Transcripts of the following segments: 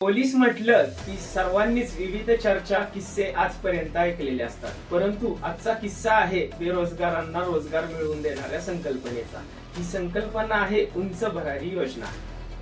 Police म्हटलं की सर्वांनीच विविध चर्चा किस्से आजपर्यंत ऐकलेले असतात. परंतु आजचा किस्सा आहे बेरोजगारांना रोजगार मिळवून देणाऱ्या संकल्पनेचा. ही संकल्पना आहे उंच भरारी योजना.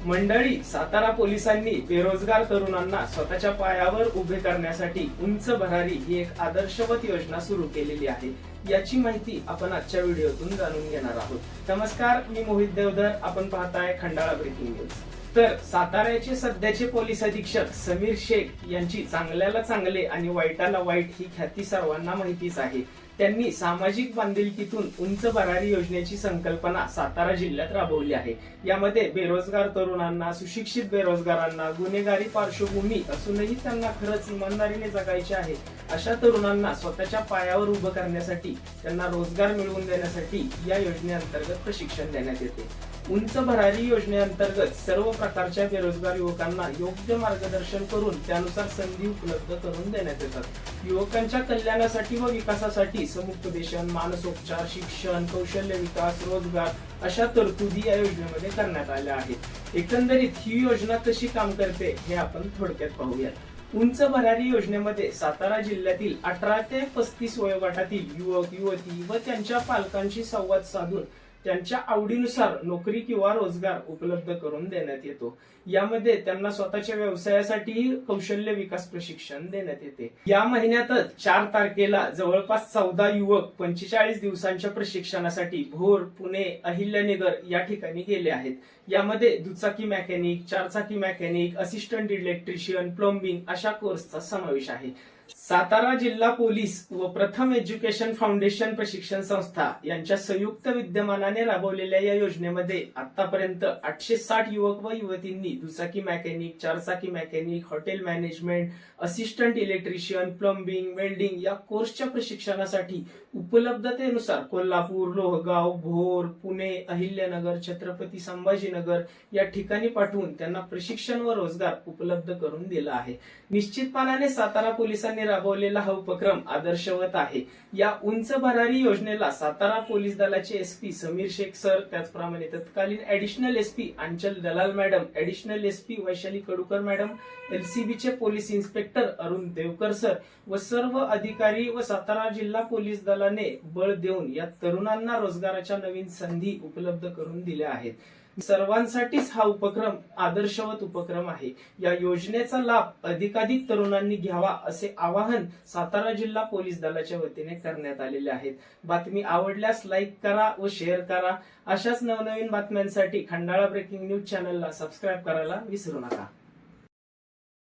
मंडळी सातारा पोलिसांनी बेरोजगार तरुणांना स्वतःच्या पायावर उभे करण्यासाठी उंच भरारी ही एक आदर्शवत योजना सुरू केलेली आहे. याची माहिती आपण आजच्या व्हिडिओतून जाणून घेणार आहोत. नमस्कार मी मोहित देवधर. आपण पाहताय खंडाळा ब्रेकिंग न्यूज. तर साताऱ्याचे सध्याचे पोलीस अधीक्षक समीर शेख यांची चांगल्याला चांगले आणि वाईटाला वाईट ही ख्याती सर्वांना माहितीच आहे. त्यांनी सामाजिक बांधिलकीतून उंच भरारी योजनेची संकल्पना सातारा जिल्ह्यात राबवली आहे. यामध्ये बेरोजगार तरुणांना सुशिक्षित बेरोजगारांना गुन्हेगारी पार्श्वभूमी असूनही त्यांना खरंच इमानदारीने जगायचे आहे. अशा तरुणांना स्वतःच्या पायावर उभं करण्यासाठी त्यांना रोजगार मिळवून देण्यासाठी या योजनेअंतर्गत प्रशिक्षण देण्यात येते. उंच भरारी योजनेअंतर्गत सर्व प्रकारच्या बेरोजगार युवकांना योग्य मार्गदर्शन करून त्यानुसार संधी उपलब्ध करून देण्यात येतात. युवकांच्या कल्याणासाठी व विकासासाठी समुपदेशन मानसोपचार शिक्षण कौशल्य विकास रोजगार अशा तरतुदी या योजनेमध्ये करण्यात आल्या आहेत. एकंदरीत ही योजना कशी काम करते हे आपण थोडक्यात पाहूयात. उंच भरारी योजनेमध्ये सातारा जिल्ह्यातील अठरा ते पस्तीस वयोगटातील युवक युवती व त्यांच्या पालकांशी संवाद साधून त्यांच्या आवडीनुसार नोकरी किंवा रोजगार उपलब्ध करून देण्यात येतो. यामध्ये त्यांना स्वतःच्या व्यवसायासाठीही कौशल्य विकास प्रशिक्षण देण्यात येते. या महिन्यातच चार तारखेला जवळपास चौदा युवक पंचेचाळीस दिवसांच्या प्रशिक्षणासाठी भोर पुणे अहिल्यानगर या ठिकाणी गेले आहेत. यामध्ये दुचाकी मेकॅनिक चारचाकी मेकॅनिक असिस्टंट इलेक्ट्रिशियन प्लंबिंग अशा कोर्सचा समावेश आहे. सातारा जिल्हा पोलीस व प्रथम एज्युकेशन फाउंडेशन प्रशिक्षण संस्था यांच्या संयुक्त विद्यमानाने राबवलेल्या या योजनेमध्ये आतापर्यंत आठशे साठ युवक व युवतींनी दुचाकी मेकॅनिक चारचाकी mechanic hotel management assistant electrician plumbing welding या कोर्सच्या प्रशिक्षणासाठी उपलब्धतेनुसार कोल्हापूर लोहगाव भोर पुणे अहिल्यानगर छत्रपती संभाजीनगर या ठिकाणी पाठवून त्यांना प्रशिक्षण व रोजगार उपलब्ध करून दिला आहे. निश्चितपणाने सातारा पोलिसांनी राबवलेला हा उपक्रम आदर्शवत आहे. या उंच भरारी योजनेला सातारा पोलीस दलाचे एसपी समीर शेख सर त्याचप्रमाणे तत्कालीन additional SP Anchal Dalal madam additional SP Vaishali Kadukar madam एलसीबीचे police inspector Arun Devkar sir व सर्व अधिकारी व सातारा जिल्हा पोलीस दलाने बळ देऊन या तरुणांना रोजगाराच्या नवीन संधी उपलब्ध करून दिल्या आहेत. सर्वांसाठीच हा उपक्रम आदर्शवत उपक्रम आहे. या योजनेचा लाभ अधिकाधिक तरुणांनी घ्यावा असे आवाहन सातारा जिल्हा पोलीस दलाच्या वतीने करण्यात आलेले आहेत. बातमी आवडल्यास लाईक करा व शेअर करा. अशाच नवनवीन बातम्यांसाठी खंडाळा ब्रेकिंग न्यूज चॅनलला सबस्क्राईब करायला विसरू नका.